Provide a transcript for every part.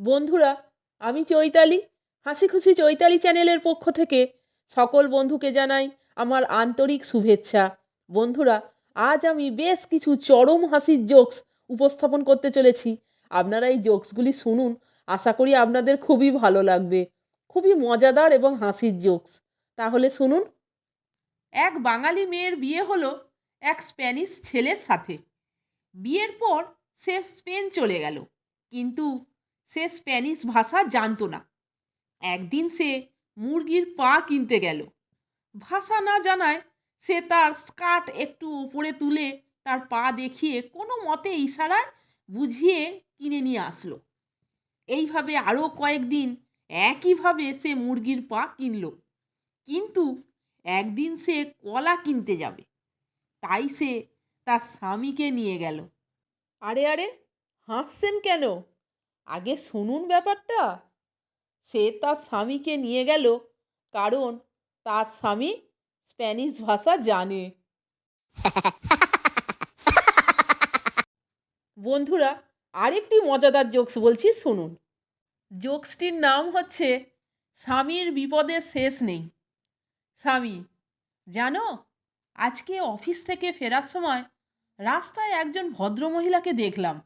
বন্ধুরা, আমি চৈতালি। হাসি খুশি চৈতালি চ্যানেলের পক্ষ থেকে সকল বন্ধুকে জানাই আমার আন্তরিক শুভেচ্ছা। বন্ধুরা, আজ আমি বেশ কিছু চরম হাসির জোকস উপস্থাপন করতে চলেছি। আপনারা এই জোকসগুলি শুনুন, আশা করি আপনাদের খুবই ভালো লাগবে। খুবই মজাদার এবং হাসির জোকস তাহলে শুনুন। এক বাঙালি মেয়ের বিয়ে হলো এক স্প্যানিশ ছেলের সাথে। বিয়ের পর সে স্পেন চলে গেল। কিন্তু সে স্প্যানিশ ভাষা জানতো না। একদিন সে মুরগির পা কিনতে গেল। ভাষা না জানায় সে তার স্কার্ট একটু উপরে তুলে তার পা দেখিয়ে কোনো মতে ইশারায় বুঝিয়ে কিনে নিয়ে আসলো। এইভাবে আরও কয়েকদিন একইভাবে সে মুরগির পা কিনল। কিন্তু একদিন সে কলা কিনতে যাবে। তাই সে তার স্বামীকে নিয়ে গেল। আরে আরে, হাসছেন কেন? আগে শুনুন ব্যাপারটা। সে তার স্বামীকে নিয়ে গেল, কারণ তার স্বামী স্প্যানিশ ভাষা জানে। বন্ধুরা, আরেকটি মজাদার জোকস বলছি, শুনুন। জোকসটির নাম হচ্ছে, স্বামীর বিপদের শেষ নেই। স্বামী, জানো, আজকে অফিস থেকে ফেরার সময় রাস্তায় একজন ভদ্রমহিলাকে দেখলাম।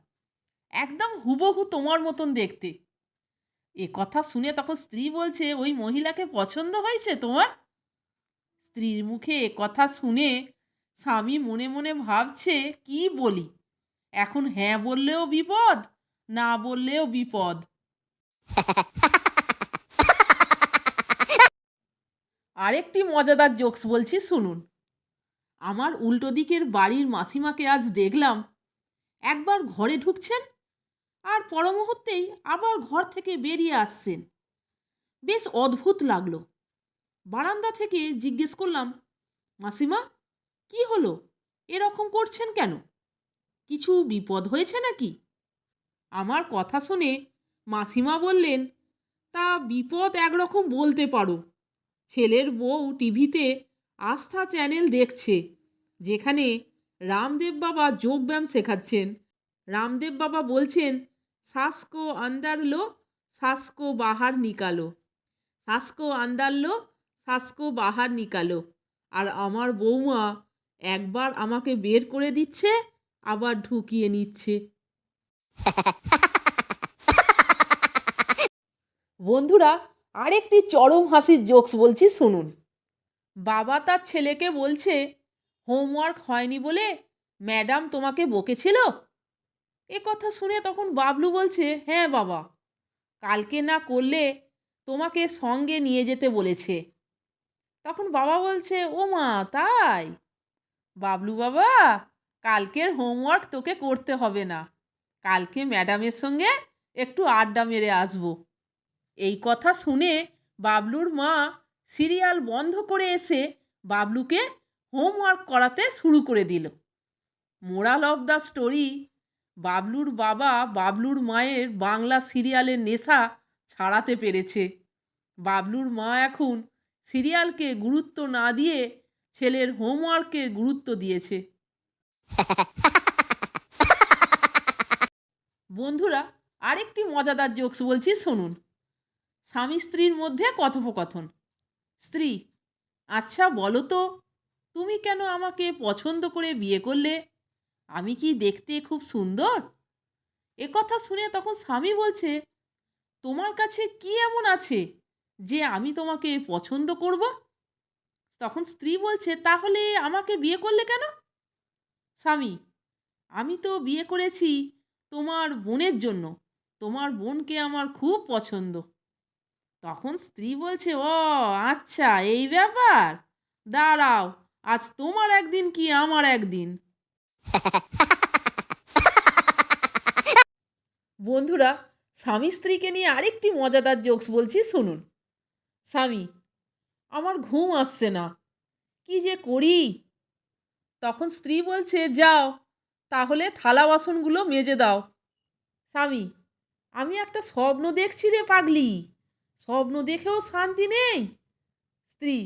একদম হুবহু তোমার মতন দেখতে। এ কথা শুনে তখন স্ত্রী বলছে, ওই মহিলাকে পছন্দ হয়েছে তোমার? স্ত্রীর মুখে এ কথা শুনে স্বামী মনে মনে ভাবছে, কি বলি? এখন হ্যাঁ বললেও বিপদ, না বললেও বিপদ। আরেকটি মজাদার জোকস বলছি, শুনুন। আমার উল্টো দিকের বাড়ির মাসিমাকে আজ দেখলাম, একবার ঘরে ঢুকছেন আর পর মুহূর্তেই আবার ঘর থেকে বেরিয়ে আসছেন। বেশ অদ্ভুত লাগল। বারান্দা থেকে জিজ্ঞেস করলাম, মাসিমা, কি হলো? এরকম করছেন কেন? কিছু বিপদ হয়েছে নাকি? আমার কথা শুনে মাসিমা বললেন, তা বিপদ একরকম বলতে পারো। ছেলের বউ টিভিতে আস্থা চ্যানেল দেখছে, যেখানে রামদেব বাবা যোগব্যায়াম শেখাচ্ছেন। রামদেব বাবা বলছেন শ্বাস কো আন্দার লো শ্বাস বাহার নিকালো। শ্বাস কো আন্দার লো শ্বাস বাহার নিকালো। আর আমার বৌমা একবার আমাকে বের করে দিচ্ছে, আবার ঢুকিয়ে নিচ্ছে। বন্ধুরা, আরেকটি চরম হাসির জোকস বলছি, শুনুন। বাবা তার ছেলেকে বলছে, হোমওয়ার্ক হয়নি বলে ম্যাডাম তোমাকে বকেছিল? এ কথা শুনে তখন বাবলু বলছে হ্যাঁ বাবা, কালকে না করলে তোমাকে সঙ্গে নিয়ে যেতে বলেছে। তখন বাবা বলছে, ও মা, তাই? বাবলু, বাবা, কালকের হোমওয়ার্ক তোকে করতে হবে না। কালকে ম্যাডামের সঙ্গে একটু আড্ডা মেরে আসব। এই কথা শুনে বাবলুর মা সিরিয়াল বন্ধ করে এসে বাবলুকে হোমওয়ার্ক করাতে শুরু করে দিল। মোরাল অফ দ্য স্টোরি বাবলুর বাবা বাবলুর মায়ের বাংলা সিরিয়ালের নেশা ছাড়াতে পেরেছে। বাবলুর মা এখন সিরিয়ালকে গুরুত্ব না দিয়ে ছেলের হোমওয়ার্কের গুরুত্ব দিয়েছে। বন্ধুরা, আরেকটি মজাদার জোকস বলছি, শুনুন। স্বামী স্ত্রীর মধ্যে কথোপকথন। স্ত্রী আচ্ছা বলো তো, তুমি কেন আমাকে পছন্দ করে বিয়ে করলে? আমি কি দেখতে খুব সুন্দর? এ কথা শুনে তখন স্বামী বলছে, তোমার কাছে কি এমন আছে যে আমি তোমাকে পছন্দ করব? তখন স্ত্রী বলছে, তাহলে আমাকে বিয়ে করলে কেন? স্বামী, আমি তো বিয়ে করেছি তোমার বোনের জন্য। তোমার বোনকে আমার খুব পছন্দ। তখন স্ত্রী বলছে, ও আচ্ছা এই ব্যাপার? দাঁড়াও, আজ তোমার একদিন কি আমার একদিন? বন্ধুরা, স্বামী স্ত্রীকে নিয়ে আরেকটি মজাদার জোকস বলছি, শুনুন। স্বামী, আমার ঘুম আসছে না, কি যে করি? তখন স্ত্রী বলছে, যাও, তাহলে থালা বাসনগুলো মেজে দাও। স্বামী, আমি একটা স্বপ্ন দেখছি রে পাগলি, স্বপ্ন দেখেও শান্তি নেই। স্ত্রী,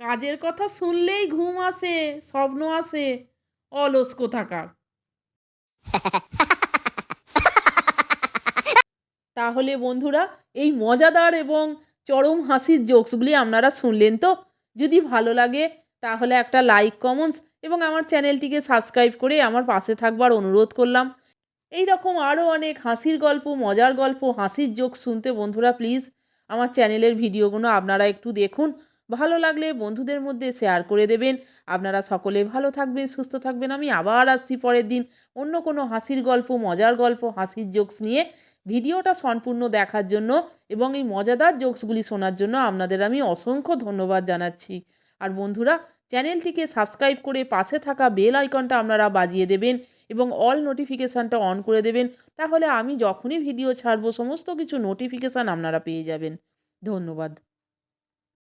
কাজের কথা শুনলেই ঘুম আসে, স্বপ্ন আসে অলস কোথাকার তাহলে বন্ধুরা, এই মজাদার এবং চরম হাসির জোকসগুলি আপনারা শুনলেন তো? যদি ভালো লাগে, তাহলে একটা লাইক কমেন্টস এবং আমার চ্যানেলটিকে সাবস্ক্রাইব করে আমার পাশে থাকবার অনুরোধ করলাম। এই রকম আরও অনেক হাসির গল্প, মজার গল্প, হাসির জোক শুনতে বন্ধুরা প্লিজ আমার চ্যানেলের ভিডিওগুলো আপনারা একটু দেখুন। ভালো লাগলে বন্ধুদের মধ্যে শেয়ার করে দেবেন। আপনারা সকলে ভালো থাকবেন, সুস্থ থাকবেন। আমি আবার আসছি পরের দিন অন্য কোনো হাসির গল্প, মজার গল্প, হাসির জোকস নিয়ে। ভিডিওটা সম্পূর্ণ দেখার জন্য এবং এই মজাদার জোকসগুলি শোনার জন্য আপনাদের আমি অসংখ্য ধন্যবাদ জানাচ্ছি। আর বন্ধুরা, চ্যানেলটিকে সাবস্ক্রাইব করে পাশে থাকা বেল আইকনটা আপনারা বাজিয়ে দেবেন এবং অল নোটিফিকেশানটা অন করে দেবেন। তাহলে আমি যখনই ভিডিও ছাড়বো, সমস্ত কিছু নোটিফিকেশান আপনারা পেয়ে যাবেন। ধন্যবাদ।